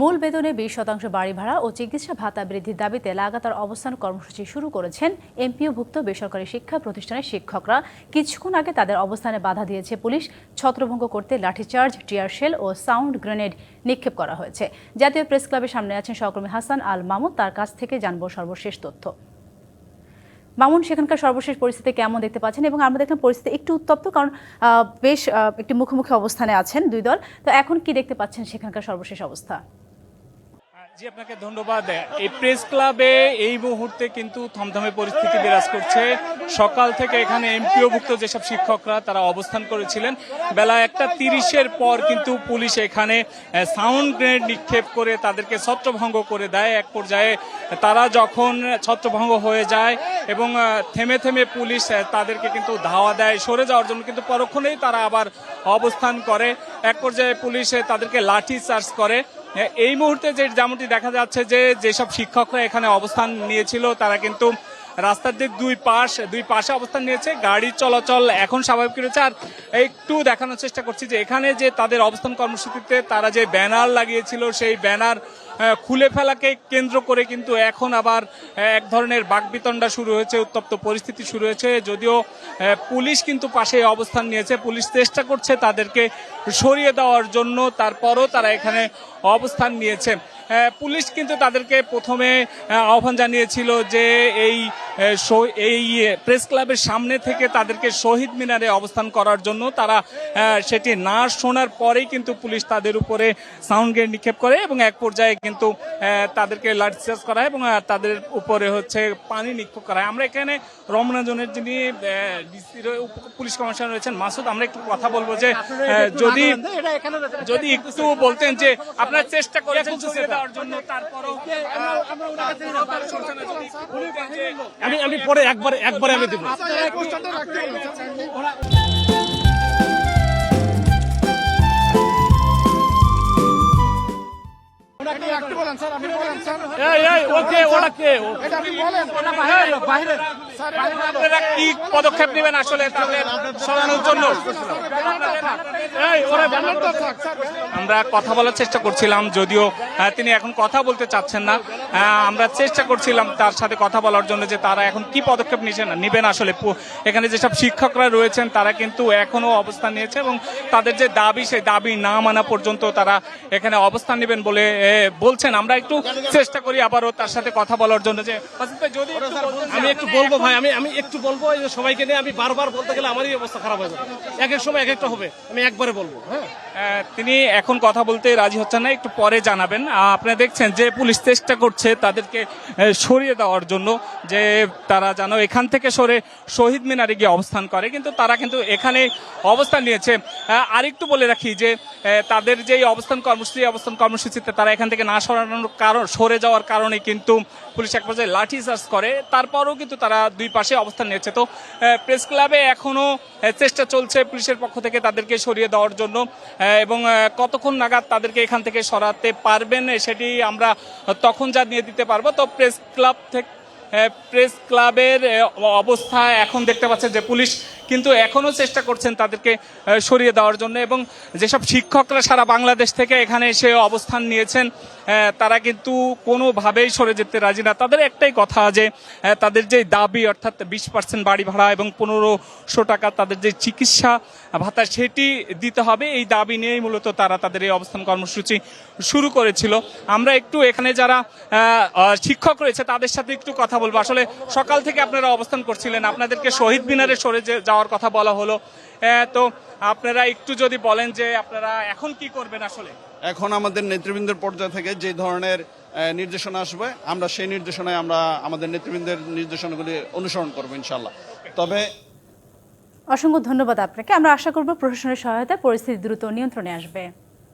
মূল বেতনে বিশ শতাংশ বাড়ি ভাড়া ও চিকিৎসা ভাতা বৃদ্ধির দাবিতে লাগাতার অবস্থান কর্মসূচি শুরু করেছেন এমপিওভুক্ত বেসরকারি শিক্ষা প্রতিষ্ঠানের শিক্ষকরা। কিছুক্ষণ আগে তাদের অবস্থানে বাধা দিয়েছে পুলিশ। ছত্রভঙ্গ করতে লাঠিচার্জ টিয়ারশেল ও সাউন্ড গ্রেনেড নিক্ষেপ করা হয়েছে। জাতীয় প্রেস ক্লাবের সামনে আছেন সহকর্মী হাসান আল মামুদ তার কাছ থেকে জানব সর্বশেষ তথ্য। মামুন, সেখানকার সর্বশেষ পরিস্থিতি কেমন দেখতে পাচ্ছেন? এবং আমরা দেখলাম পরিস্থিতি একটু উত্তপ্ত, কারণ বেশ একটি মুখোমুখি অবস্থানে আছেন দুই দল। তো এখন কি দেখতে পাচ্ছেন সেখানকার সর্বশেষ অবস্থা? জি, আপনাকে ধন্যবাদ। এই প্রেস ক্লাবে এই মুহূর্তে কিন্তু থমথমে পরিস্থিতি বিরাজ করছে। সকাল থেকে এখানে এমপিওভুক্ত যেসব শিক্ষকরা, তারা অবস্থান করেছিলেন। বেলা একটা তিরিশের পর কিন্তু পুলিশ এখানে সাউন্ড গ্রেনেড নিক্ষেপ করে তাদেরকে ছত্রভঙ্গ করে দেয়। এক পর্যায়ে তারা যখন ছত্রভঙ্গ হয়ে যায় এবং থেমে থেমে পুলিশ তাদেরকে কিন্তু ধাওয়া দেয়। সরে যাওয়ার জন্য কিন্তু পরক্ষণেই তারা আবার অবস্থান করে। এক পর্যায়ে পুলিশ তাদেরকে লাঠি চার্জ করে। এই মুহূর্তে যে যেমনটি দেখা যাচ্ছে যে যেসব শিক্ষকরা এখানে অবস্থান নিয়েছিল তারা কিন্তু রাস্তার দিক দুই পাশ, দুই পাশে অবস্থান নিয়েছে, গাড়ি চলাচল এখন স্বাভাবিক রয়েছে। আর একটু দেখানোর চেষ্টা করছি যে এখানে যে তাদের অবস্থান কর্মসূচিতে তারা যে ব্যানার লাগিয়েছিল, সেই ব্যানার খুলে ফেলাকে কেন্দ্র করে কিন্তু এখন আবার এক ধরনের বাকবিতণ্ডা শুরু হয়েছে, উত্তপ্ত পরিস্থিতি শুরু হয়েছে। যদিও পুলিশ কিন্তু পাশে অবস্থান নিয়েছে, পুলিশ চেষ্টা করছে তাদেরকে সরিয়ে দেওয়ার জন্য, তারপরও তারা এখানে অবস্থান নিয়েছে। পুলিশ কিন্তু তাদেরকে প্রথমে আহ্বান জানিয়েছিল যে এই এই প্রেস ক্লাবের সামনে থেকে তাদেরকে শহীদ মিনারে অবস্থান করার জন্য তারা সেটি না শোনার পরেই কিন্তু পুলিশ তাদের উপরে সাউন্ড গ্রেড নিক্ষেপ করে এবং এক পর্যায়ে কিন্তু তাদেরকে লাঠিচার্জ করা হয় এবং তাদের উপরে হচ্ছে পানি নিক্ষেপ করা হয়। আমরা এখানে রমনা জোনের যিনি DC পুলিশ কমিশনার রয়েছেন মাসুদ আমরা একটু কথা বলব যে যদি যদি একটু বলতেন যে আপনারা চেষ্টা করেছেন দেওয়ার জন্য তারপরও আহ, আমি আমি পরে একবার একবারে আমি দেবো। ওকে ওরা কে ও- এটা আপনি বলেন ওটা বাইরে বাইরে আপনারা কি পদক্ষেপ নেবেন আসলে তাদের সরানোর জন্য? আমরা কথা বলার চেষ্টা করছিলাম যদিও তিনি এখন কথা বলতে চাচ্ছেন না। আমরা চেষ্টা করছিলাম তার সাথে কথা বলার জন্য যে তারা এখন কি পদক্ষেপ নিয়েছেন নিবেন আসলে। এখানে যেসব শিক্ষকরা রয়েছেন তারা কিন্তু এখনও অবস্থান নিয়েছে এবং তাদের যে দাবি সেই দাবি না মানা পর্যন্ত তারা এখানে অবস্থান নেবেন বলে বলছেন। আমরা একটু চেষ্টা করি আবারও তার সাথে কথা বলার জন্য যে যদি যে আমি একটু বলব ভাই, আমি আমি একটু বলব যে সবাইকে নিয়ে আমি বারবার বলতে গেলে আমারই অবস্থা খারাপ হয়ে যাবে। এক এক সময় এক একটা হবে, আমি একবারে বলব হ্যাঁ? তিনি এখন কথা বলতে রাজি হচ্ছেন না, একটু পরে জানাবেন। আপনারা দেখছেন যে পুলিশ চেষ্টা করছে তাদেরকে সরিয়ে দেওয়ার জন্য, যে তারা যেন এখান থেকে সরে শহীদ মিনারে গিয়ে অবস্থান করে। কিন্তু তারা কিন্তু এখানে অবস্থান নিয়েছে। আরেকটু বলে রাখি যে তাদের যে অবস্থান কর্মসূচি অবস্থান কর্মসূচিতে তারা এখান থেকে না সরানোর কারণ, সরে যাওয়ার কারণে কিন্তু পুলিশ এক পর্যায়ে লাঠি চার্জ করে। তারপরও কিন্তু তারা দুই পাশে অবস্থান নিয়েছে। তো প্রেস ক্লাবে এখনও চেষ্টা চলছে পুলিশের পক্ষ থেকে তাদেরকে সরিয়ে দেওয়ার জন্য। এবং কতক্ষণ নাগাদ তাদেরকে এখান থেকে সরাতে পারবেন সেটি আমরা তখন যা নিয়ে দিতে পারব। তো প্রেস ক্লাব থেকে প্রেস ক্লাবের অবস্থা এখন দেখতে পাচ্ছে যে পুলিশ কিন্তু এখনও চেষ্টা করছেন তাদেরকে সরিয়ে দেওয়ার জন্য। এবং যেসব শিক্ষকরা সারা বাংলাদেশ থেকে এখানে এসে অবস্থান নিয়েছেন তারা কিন্তু কোনোভাবেই সরে যেতে রাজি না। তাদের একটাই কথা যে তাদের যে দাবি, অর্থাৎ বিশ পার্সেন্ট বাড়ি ভাড়া এবং পনেরোশো টাকা তাদের যে চিকিৎসা ভাতা, সেটি দিতে হবে। এই দাবি নিয়েই মূলত তারা তাদের এই অবস্থান কর্মসূচি শুরু করেছিল। আমরা একটু এখানে যারা শিক্ষক রয়েছে, তাদের সাথে একটু কথা বলব। আসলে সকাল থেকে আপনারা অবস্থান করছিলেন। আপনাদেরকে শহীদ মিনারে সরে যে- যাওয়ার কথা বলা হলো। তো আপনারা একটু যদি বলেন যে আপনারা এখন কি করবেন আসলে? এখন আমাদের নেতৃবৃন্দের পর্যায় থেকে যে ধরনের আহ, নির্দেশনা আসবে আমরা সেই নির্দেশনায় আমরা আমাদের নেতৃবৃন্দের নির্দেশনাগুলি অনুসরণ করব ইনশাল্লাহ তবে অসংখ্য ধন্যবাদ আপনাকে। আমরা আশা করব প্রশাসনের সহায়তায় পরিস্থিতি দ্রুত নিয়ন্ত্রণে আসবে।